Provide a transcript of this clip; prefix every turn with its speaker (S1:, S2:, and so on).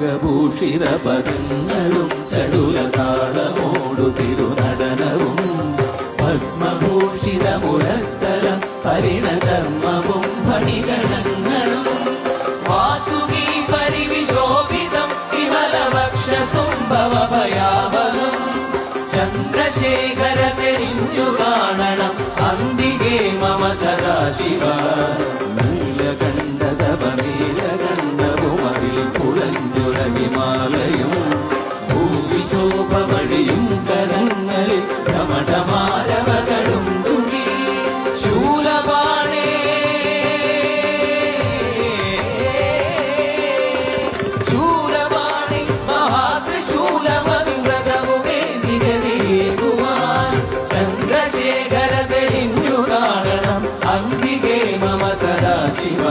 S1: തിലകഭൂഷിത പദങ്ങളും ചടുല തിരുനടനവും. ഭസ്മഭൂഷിത മുരസ്ഥലം പരിണചർമ്മവും ഫണിഗണങ്ങളും വാസുകി പരിവിശോഭിതം വിമലവക്ഷസുംഭവഭയാവകം ചന്ദ്രശേഖര തെളിഞ്ഞു കാണണം അന്തികേ മമ സദാശിവ. ചെഞ്ചുറവിമാലയും ഭൂവിശോഭമണിയും കരങ്ങളിൽ രമണമാരവകളും തുണി ശൂലപാണേ. ശൂലപാണി മഹാത്രിശൂലമന്ത്രതവുമേ നിഗതിയേകുവാൻ ചന്ദ്രശേഖര തെളിഞ്ഞു കാണണം അന്തികേ മമ സദാശിവ.